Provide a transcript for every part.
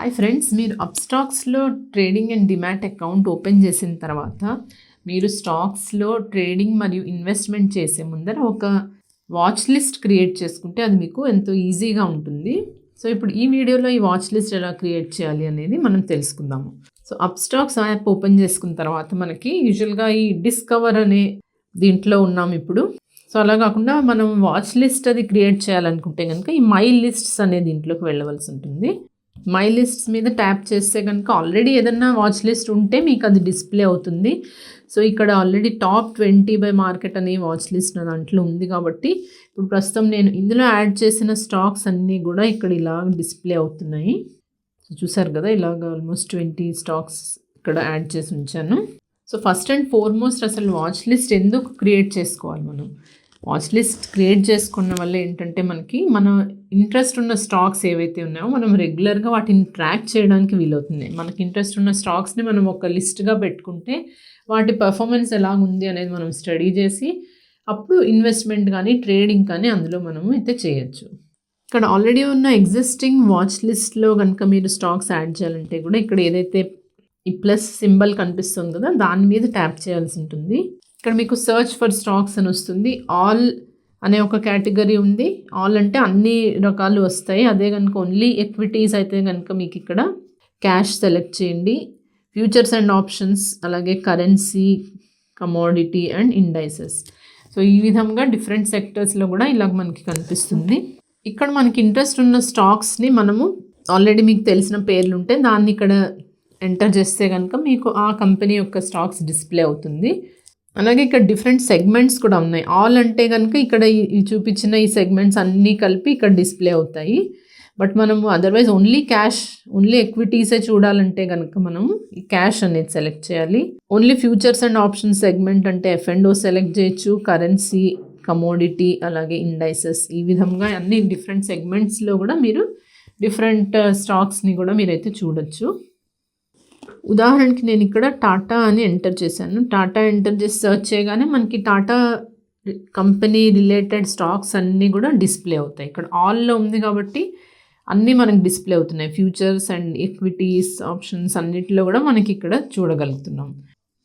Hi friends మీరు అప్స్టాక్స్లో trading and demat account open చేసిన తర్వాత మీరు స్టాక్స్లో ట్రేడింగ్ మరియు ఇన్వెస్ట్మెంట్ చేసే ముందర ఒక వాచ్ లిస్ట్ క్రియేట్ చేసుకుంటే అది మీకు ఎంతో ఈజీగా ఉంటుంది. సో ఇప్పుడు ఈ వీడియోలో ఈ వాచ్ లిస్ట్ ఎలా క్రియేట్ చేయాలి అనేది మనం తెలుసుకుందాము. సో అప్స్టాక్స్ యాప్ ఓపెన్ చేసుకున్న తర్వాత మనకి యూజువల్గా ఈ డిస్కవర్ అనే దీంట్లో ఉన్నాం ఇప్పుడు. సో అలా కాకుండా మనం వాచ్ లిస్ట్ అది క్రియేట్ చేయాలనుకుంటే కనుక ఈ మై లిస్ట్స్ అనే దీంట్లోకి వెళ్ళవలసి ఉంటుంది. మై లిస్ట్స్ మీద ట్యాప్ చేస్తే కనుక ఆల్రెడీ ఏదన్నా వాచ్ లిస్ట్ ఉంటే మీకు అది డిస్ప్లే అవుతుంది. సో ఇక్కడ already top twenty buy market అనే వాచ్ లిస్ట్ నా దాంట్లో ఉంది కాబట్టి ఇప్పుడు ప్రస్తుతం నేను ఇందులో యాడ్ చేసిన స్టాక్స్ అన్నీ కూడా ఇక్కడ ఇలా డిస్ప్లే అవుతున్నాయి. సో చూసారు కదా ఇలాగ ఆల్మోస్ట్ ట్వంటీ స్టాక్స్ ఇక్కడ యాడ్ చేసి ఉంచాను. సో ఫస్ట్ అండ్ ఫార్మోస్ట్ అసలు వాచ్ లిస్ట్ ఎందుకు క్రియేట్ చేసుకోవాలి మనం? వాచ్ లిస్ట్ క్రియేట్ చేసుకున్న వల్ల ఏంటంటే మనకి మన ఇంట్రెస్ట్ ఉన్న స్టాక్స్ ఏవైతే ఉన్నాయో మనం రెగ్యులర్గా వాటిని ట్రాక్ చేయడానికి వీలవుతుంది. మనకి ఇంట్రెస్ట్ ఉన్న స్టాక్స్ని మనం ఒక లిస్ట్గా పెట్టుకుంటే వాటి పర్ఫార్మెన్స్ ఎలాగుంది అనేది మనం స్టడీ చేసి అప్పుడు ఇన్వెస్ట్మెంట్ కానీ ట్రేడింగ్ కానీ అందులో మనము అయితే చేయొచ్చు. ఇక్కడ ఆల్రెడీ ఉన్న ఎగ్జిస్టింగ్ వాచ్ లిస్ట్లో కనుక మీరు స్టాక్స్ యాడ్ చేయాలంటే కూడా ఇక్కడ ఏదైతే ఈ ప్లస్ సింబల్ కనిపిస్తుంది కదా దాని మీద ట్యాప్ చేయాల్సి ఉంటుంది. ఇక్కడ మీకు సర్చ్ ఫర్ స్టాక్స్ అని వస్తుంది. ఆల్ అనే ఒక కేటగిరీ ఉంది. ఆల్ అంటే అన్ని రకాలు వస్తాయి. అదే కనుక ఓన్లీ ఎక్విటీస్ అయితే కనుక మీకు ఇక్కడ క్యాష్ సెలెక్ట్ చేయండి. ఫ్యూచర్స్ అండ్ ఆప్షన్స్ అలాగే currency commodity and indices so ఈ విధంగా డిఫరెంట్ సెక్టర్స్లో కూడా ఇలాగ మనకి కనిపిస్తుంది. ఇక్కడ మనకి ఇంట్రెస్ట్ ఉన్న స్టాక్స్ని మనము ఆల్రెడీ మీకు తెలిసిన పేర్లు ఉంటే దాన్ని ఇక్కడ ఎంటర్ చేస్తే కనుక మీకు ఆ కంపెనీ యొక్క స్టాక్స్ డిస్ప్లే అవుతుంది. అలాగే ఇక్కడ డిఫరెంట్ సెగ్మెంట్స్ కూడా ఉన్నాయి. ఆల్ అంటే కనుక ఇక్కడ ఈ చూపించిన ఈ సెగ్మెంట్స్ అన్నీ కలిపి ఇక్కడ డిస్ప్లే అవుతాయి. బట్ మనము అదర్వైజ్ ఓన్లీ క్యాష్ ఓన్లీ ఎక్విటీసే చూడాలంటే కనుక మనం ఈ క్యాష్ అనేది సెలెక్ట్ చేయాలి. Only futures and options segment అంటే ఎఫ్ అండ్ ఓ సెలెక్ట్ చేయొచ్చు. కరెన్సీ కమోడిటీ అలాగే ఇండైసెస్ ఈ విధంగా అన్ని డిఫరెంట్ సెగ్మెంట్స్లో కూడా మీరు డిఫరెంట్ స్టాక్స్ని uh, కూడా మీరైతే చూడొచ్చు. ఉదాహరణకి నేను ఇక్కడ టాటా అని ఎంటర్ చేశాను. టాటా ఎంటర్ చేసి సెర్చ్ చేయగానే మనకి టాటా కంపెనీ రిలేటెడ్ స్టాక్స్ అన్నీ కూడా డిస్ప్లే అవుతాయి. ఇక్కడ ఆల్లో ఉంది కాబట్టి అన్నీ మనకు డిస్ప్లే అవుతున్నాయి. ఫ్యూచర్స్ అండ్ ఈక్విటీస్ ఆప్షన్స్ అన్నిటిలో కూడా మనకి ఇక్కడ చూడగలుగుతున్నాం.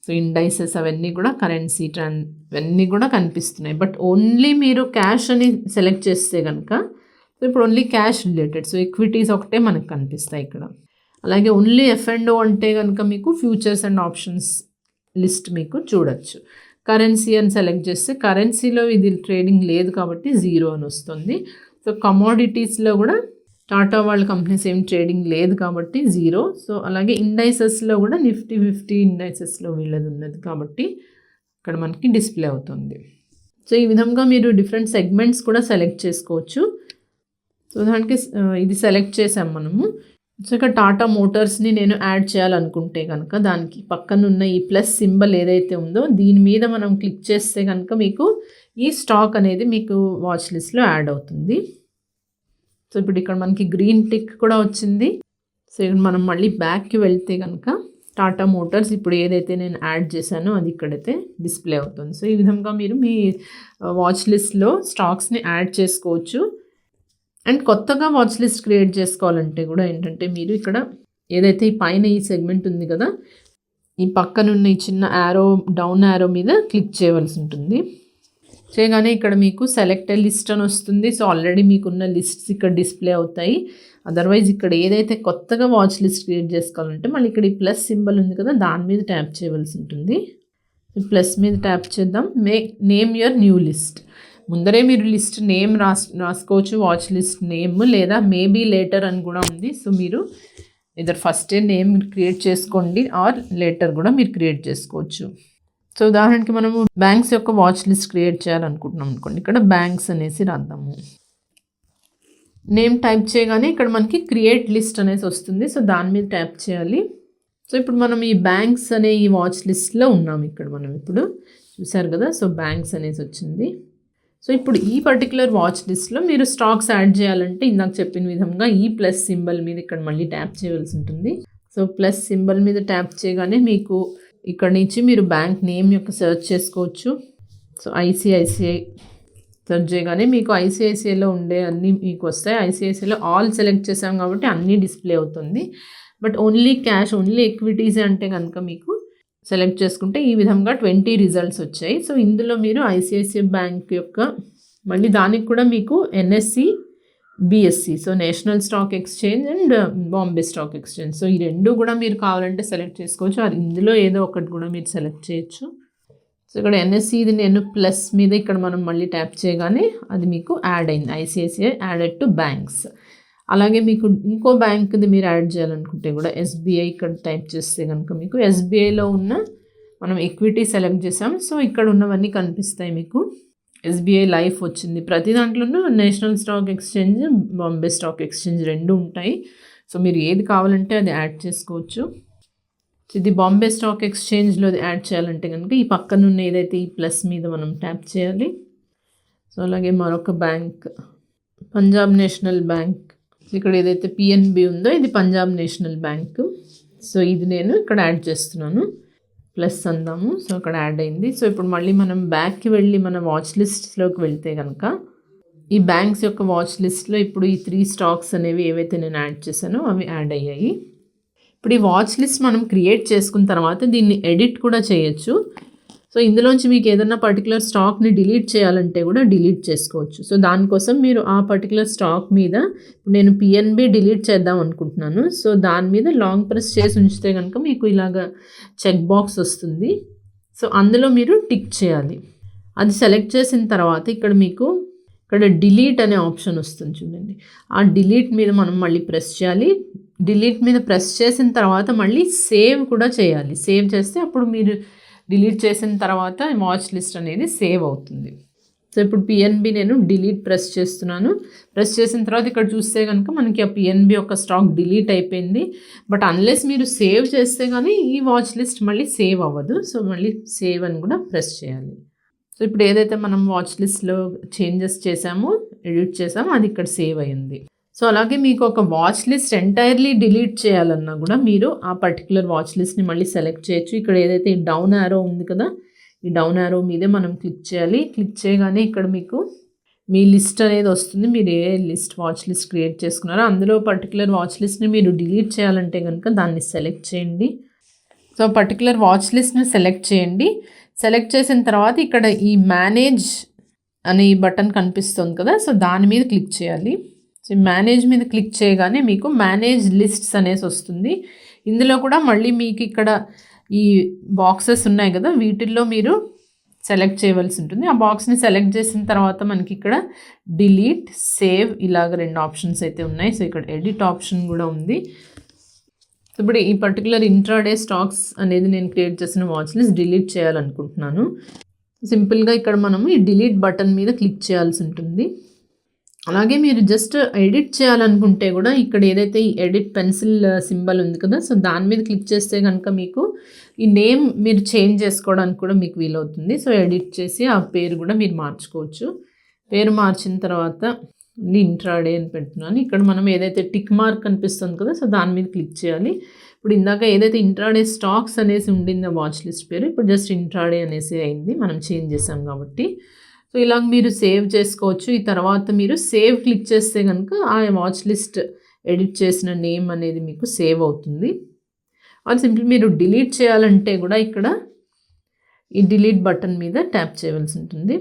సో ఇండైసెస్ అవన్నీ కూడా కరెన్సీ ట్రాన్ ఇవన్నీ కూడా కనిపిస్తున్నాయి. బట్ ఓన్లీ మీరు క్యాష్ అని సెలెక్ట్ చేస్తే కనుక సో ఇప్పుడు only cash related so equities ఒకటే మనకు కనిపిస్తాయి ఇక్కడ. అలాగే ఓన్లీ ఎఫ్ అండ్ ఓ అంటే కనుక మీకు ఫ్యూచర్స్ అండ్ ఆప్షన్స్ లిస్ట్ మీకు చూడొచ్చు. కరెన్సీ అని సెలెక్ట్ చేస్తే కరెన్సీలో ఇది ట్రేడింగ్ లేదు కాబట్టి జీరో అని వస్తుంది. సో కమోడిటీస్లో కూడా టాటా వాళ్ళ కంపెనీస్ ఏం ట్రేడింగ్ లేదు కాబట్టి జీరో సో అలాగే ఇండైసెస్లో కూడా నిఫ్టీ ఫిఫ్టీ ఇండైసెస్లో వీళ్ళది ఉన్నది కాబట్టి ఇక్కడ మనకి డిస్ప్లే అవుతుంది. సో ఈ విధంగా మీరు డిఫరెంట్ సెగ్మెంట్స్ కూడా సెలెక్ట్ చేసుకోవచ్చు. సో దానికి ఇది సెలెక్ట్ చేసాం మనము. సో ఇక్కడ టాటా మోటార్స్ని నేను యాడ్ చేయాలనుకుంటే కనుక దానికి పక్కన ఉన్న ఈ ప్లస్ సింబల్ ఏదైతే ఉందో దీని మీద మనం క్లిక్ చేస్తే కనుక మీకు ఈ స్టాక్ అనేది మీకు వాచ్ లిస్ట్లో యాడ్ అవుతుంది. సో ఇప్పుడు ఇక్కడ మనకి గ్రీన్ టిక్ కూడా వచ్చింది. సో ఇక్కడ మనం మళ్ళీ బ్యాక్కి వెళ్తే కనుక టాటా మోటార్స్ ఇప్పుడు ఏదైతే నేను యాడ్ చేశానో అది ఇక్కడైతే డిస్ప్లే అవుతుంది. సో ఈ విధంగా మీరు మీ వాచ్ లిస్ట్లో స్టాక్స్ని యాడ్ చేసుకోవచ్చు. అండ్ కొత్తగా వాచ్ లిస్ట్ క్రియేట్ చేసుకోవాలంటే కూడా ఏంటంటే మీరు ఇక్కడ ఏదైతే ఈ పైన ఈ సెగ్మెంట్ ఉంది కదా ఈ పక్కనున్న ఈ చిన్న యారో డౌన్ యారో మీద క్లిక్ చేయవలసి ఉంటుంది. చేయగానే ఇక్కడ మీకు సెలెక్ట్ లిస్ట్ అని వస్తుంది. సో ఆల్రెడీ మీకున్న లిస్ట్స్ ఇక్కడ డిస్ప్లే అవుతాయి. అదర్వైజ్ ఇక్కడ ఏదైతే కొత్తగా వాచ్ లిస్ట్ క్రియేట్ చేసుకోవాలంటే మళ్ళీ ఇక్కడ ఈ ప్లస్ సింబల్ ఉంది కదా దాని మీద ట్యాప్ చేయవలసి ఉంటుంది. ప్లస్ మీద ట్యాప్ చేద్దాం. May name your new list ముందరే మీరు లిస్ట్ నేమ్ రాస్ రాసుకోవచ్చు వాచ్ లిస్ట్ నేమ్ లేదా మేబీ లేటర్ అని కూడా ఉంది. సో మీరు ఇద్దరు ఫస్టే నేమ్ క్రియేట్ చేసుకోండి ఆర్ లేటర్ కూడా మీరు క్రియేట్ చేసుకోవచ్చు. సో ఉదాహరణకి మనము బ్యాంక్స్ యొక్క వాచ్ లిస్ట్ క్రియేట్ చేయాలనుకుంటున్నాం అనుకోండి. ఇక్కడ బ్యాంక్స్ అనేసి రాద్దాము. నేమ్ టైప్ చేయగానే ఇక్కడ మనకి క్రియేట్ లిస్ట్ అనేసి వస్తుంది. సో దాని మీద ట్యాప్ చేయాలి. సో ఇప్పుడు మనం ఈ బ్యాంక్స్ అనే ఈ వాచ్ లిస్ట్లో ఉన్నాం ఇక్కడ మనం ఇప్పుడు. చూసారు కదా? సో బ్యాంక్స్ అనేసి వచ్చింది. సో ఇప్పుడు ఈ పర్టికులర్ వాచ్ లిస్ట్లో మీరు స్టాక్స్ యాడ్ చేయాలంటే ఇందాక చెప్పిన విధంగా ఈ ప్లస్ సింబల్ మీద ఇక్కడ మళ్ళీ ట్యాప్ చేయవలసి ఉంటుంది. సో ప్లస్ సింబల్ మీద ట్యాప్ చేయగానే మీకు ఇక్కడ నుంచి మీరు బ్యాంక్ నేమ్ యొక్క సెర్చ్ చేసుకోవచ్చు. సో ఐసిఐసిఐ సెర్చ్ చేయగానే మీకు ఐసిఐసిఐలో ఉండే అన్నీ మీకు వస్తాయి. ఐసిఐసిఐలో ఆల్ సెలెక్ట్ చేసాం కాబట్టి అన్నీ డిస్ప్లే అవుతుంది. But only cash only equities అంటే కనుక మీకు సెలెక్ట్ చేసుకుంటే ఈ విధంగా ట్వంటీ రిజల్ట్స్ వచ్చాయి. సో ఇందులో మీరు ఐసిఐసిఐ బ్యాంక్ యొక్క మళ్ళీ దానికి కూడా మీకు NSC BSC so national stock exchange and Bombay stock exchange. So ఈ రెండు కూడా మీరు కావాలంటే సెలెక్ట్ చేసుకోవచ్చు. అది ఇందులో ఏదో ఒకటి కూడా మీరు సెలెక్ట్ చేయొచ్చు. సో ఇక్కడ ఎన్ఎస్సి ఇది నేను ప్లస్ మీద ఇక్కడ మనం మళ్ళీ ట్యాప్ చేయగానే అది మీకు యాడ్ అయింది. ICICI added to banks. అలాగే మీకు ఇంకో బ్యాంక్ది మీరు యాడ్ చేయాలనుకుంటే కూడా ఎస్బీఐ ఇక్కడ టైప్ చేస్తే కనుక మీకు ఎస్బీఐలో ఉన్న మనం ఈక్విటీ సెలెక్ట్ చేసాం. సో ఇక్కడ ఉన్నవన్నీ కనిపిస్తాయి మీకు. ఎస్బీఐ లైఫ్ వచ్చింది. ప్రతి దాంట్లోనూ national stock exchange Bombay stock exchange రెండు ఉంటాయి. సో మీరు ఏది కావాలంటే అది యాడ్ చేసుకోవచ్చు. ఇది బాంబే స్టాక్ ఎక్స్చేంజ్లో యాడ్ చేయాలంటే కనుక ఈ పక్కన ఉన్న ఏదైతే ఈ ప్లస్ మీద మనం ట్యాప్ చేయాలి. సో అలాగే మరొక బ్యాంక్ పంజాబ్ నేషనల్ బ్యాంక్ ఇక్కడ ఏదైతే పిఎన్బి ఉందో ఇది పంజాబ్ నేషనల్ బ్యాంక్ సో ఇది నేను ఇక్కడ యాడ్ చేస్తున్నాను. ప్లస్ అందాము. సో అక్కడ యాడ్ అయింది. సో ఇప్పుడు మళ్ళీ మనం బ్యాక్కి వెళ్ళి మన వాచ్ లిస్ట్లోకి వెళ్తే కనుక ఈ బ్యాంక్స్ యొక్క వాచ్ లిస్ట్లో ఇప్పుడు ఈ త్రీ స్టాక్స్ అనేవి ఏవైతే నేను యాడ్ చేశానో అవి యాడ్ అయ్యాయి. ఇప్పుడు ఈ వాచ్ లిస్ట్ మనం క్రియేట్ చేసుకున్న తర్వాత దీన్ని ఎడిట్ కూడా చేయొచ్చు. సో ఇందులోంచి మీకు ఏదైనా పర్టికులర్ స్టాక్ని డిలీట్ చేయాలంటే కూడా డిలీట్ చేసుకోవచ్చు. సో దానికోసం మీరు ఆ పర్టికులర్ స్టాక్ మీద నేను పిఎన్బి డిలీట్ చేద్దాం అనుకుంటున్నాను. సో దాని మీద లాంగ్ ప్రెస్ చేసి ఉంచితే కనుక మీకు ఇలాగ చెక్ బాక్స్ వస్తుంది. సో అందులో మీరు టిక్ చేయాలి. అది సెలెక్ట్ చేసిన తర్వాత ఇక్కడ మీకు ఇక్కడ డిలీట్ అనే ఆప్షన్ వస్తుంది చూడండి. ఆ డిలీట్ మీద మనం మళ్ళీ ప్రెస్ చేయాలి. డిలీట్ మీద ప్రెస్ చేసిన తర్వాత మళ్ళీ సేవ్ కూడా చేయాలి. సేవ్ చేస్తే అప్పుడు మీరు డిలీట్ చేసిన తర్వాత వాచ్ లిస్ట్ అనేది సేవ్ అవుతుంది. సో ఇప్పుడు పిఎన్బి నేను డిలీట్ ప్రెస్ చేస్తున్నాను. ప్రెస్ చేసిన తర్వాత ఇక్కడ చూస్తే కనుక మనకి ఆ పిఎన్బి ఒక స్టాక్ డిలీట్ అయిపోయింది. బట్ అన్లెస్ మీరు సేవ్ చేస్తే కానీ ఈ వాచ్ లిస్ట్ మళ్ళీ సేవ్ అవ్వదు. సో మళ్ళీ సేవ్ అని కూడా ప్రెస్ చేయాలి. సో ఇప్పుడు ఏదైతే మనం వాచ్ లిస్ట్లో చేంజెస్ చేసామో ఎడిట్ చేసామో అది ఇక్కడ సేవ్ అయ్యింది సో అలాగే మీకు ఒక వాచ్ లిస్ట్ ఎంటైర్లీ డిలీట్ చేయాలన్నా కూడా మీరు ఆ పర్టికులర్ వాచ్ లిస్ట్ని మళ్ళీ సెలెక్ట్ చేయొచ్చు. ఇక్కడ ఏదైతే ఈ డౌన్ యారో ఉంది కదా ఈ డౌన్ యారో మీదే మనం క్లిక్ చేయాలి. క్లిక్ చేయగానే ఇక్కడ మీకు మీ లిస్ట్ అనేది వస్తుంది. మీరు ఏ లిస్ట్ వాచ్ లిస్ట్ క్రియేట్ చేసుకున్నారో అందులో పర్టికులర్ వాచ్ లిస్ట్ని మీరు డిలీట్ చేయాలంటే కనుక దాన్ని సెలెక్ట్ చేయండి. సో పర్టికులర్ వాచ్ లిస్ట్ని సెలెక్ట్ చేయండి. సెలెక్ట్ చేసిన తర్వాత ఇక్కడ ఈ మేనేజ్ అనే ఈ బటన్ కనిపిస్తుంది కదా సో దాని మీద క్లిక్ చేయాలి. సో మేనేజ్ మీద క్లిక్ చేయగానే మీకు మేనేజ్ లిస్ట్స్ అనేసి వస్తుంది. ఇందులో కూడా మళ్ళీ మీకు ఇక్కడ ఈ బాక్సెస్ ఉన్నాయి కదా వీటిల్లో మీరు సెలెక్ట్ చేయవలసి ఉంటుంది. ఆ బాక్స్ని సెలెక్ట్ చేసిన తర్వాత మనకి ఇక్కడ డిలీట్ సేవ్ ఇలాగ రెండు ఆప్షన్స్ అయితే ఉన్నాయి. సో ఇక్కడ ఎడిట్ ఆప్షన్ కూడా ఉంది. ఇప్పుడు ఈ పర్టికులర్ ఇంట్రాడే స్టాక్స్ అనేది నేను క్రియేట్ చేసిన వాచ్ లిస్ట్ డిలీట్ చేయాలనుకుంటున్నాను. సింపుల్గా ఇక్కడ మనము ఈ డిలీట్ బటన్ మీద క్లిక్ చేయాల్సి ఉంటుంది. అలాగే మీరు జస్ట్ ఎడిట్ చేయాలనుకుంటే కూడా ఇక్కడ ఏదైతే ఈ ఎడిట్ పెన్సిల్ సింబల్ ఉంది కదా సో దాని మీద క్లిక్ చేస్తే కనుక మీకు ఈ నేమ్ మీరు చేంజ్ చేసుకోవడానికి కూడా మీకు వీలవుతుంది. సో ఎడిట్ చేసి ఆ పేరు కూడా మీరు మార్చుకోవచ్చు. పేరు మార్చిన తర్వాత ఇంట్రాడే అని పెడుతున్నాను. ఇక్కడ మనం ఏదైతే టిక్ మార్క్ కనిపిస్తుంది కదా సో దాని మీద క్లిక్ చేయాలి. ఇప్పుడు ఇందాక ఏదైతే ఇంట్రాడే స్టాక్స్ అనేసి ఉండిందో వాచ్ లిస్ట్ పేరు ఇప్పుడు జస్ట్ ఇంట్రాడే అనేసి అయింది. మనం చేంజ్ చేసాం కాబట్టి. సో ఇలా మీరు సేవ్ చేసుకోవచ్చు. ఈ తర్వాత మీరు సేవ్ క్లిక్ చేస్తే కనుక ఆ వాచ్ లిస్ట్ ఎడిట్ చేసిన నేమ్ అనేది మీకు సేవ్ అవుతుంది. అది సింపుల్ మీరు డిలీట్ చేయాలంటే కూడా ఇక్కడ ఈ డిలీట్ బటన్ మీద ట్యాప్ చేయవలసి ఉంటుంది.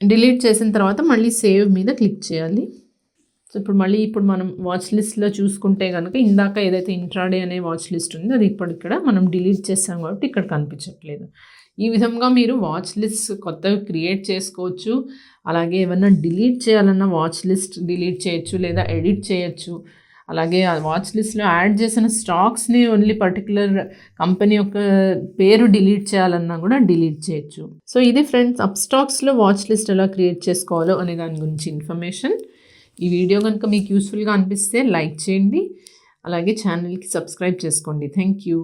డిలీట్ చేసిన తర్వాత మళ్ళీ సేవ్ మీద క్లిక్ చేయాలి. సో ఇప్పుడు మళ్ళీ ఇప్పుడు మనం వాచ్ లిస్ట్లో చూసుకుంటే కనుక ఇందాక ఏదైతే ఇంట్రాడే అనే వాచ్ లిస్ట్ ఉందో అది ఇప్పుడు ఇక్కడ మనం డిలీట్ చేసాం కాబట్టి ఇక్కడ కనిపించట్లేదు. ఈ విధంగా మీరు వాచ్ లిస్ట్ కొత్తవి క్రియేట్ చేసుకోవచ్చు. అలాగే ఏమన్నా డిలీట్ చేయాలన్న వాచ్ లిస్ట్ డిలీట్ చేయొచ్చు లేదా ఎడిట్ చేయొచ్చు. అలాగే ఆ వాచ్ లిస్ట్లో యాడ్ చేసిన స్టాక్స్ని ఓన్లీ పర్టికులర్ కంపెనీ యొక్క పేరు డిలీట్ చేయాలన్నా కూడా డిలీట్ చేయొచ్చు. సో ఇది ఫ్రెండ్స్ అప్ స్టాక్స్లో వాచ్ లిస్ట్ ఎలా క్రియేట్ చేసుకోవాలో అనే దాని గురించి ఇన్ఫర్మేషన్ ఈ వీడియో కనుక మీకు యూస్ఫుల్గా అనిపిస్తే లైక్ చేయండి. అలాగే ఛానల్కి సబ్స్క్రైబ్ చేసుకోండి. Thank you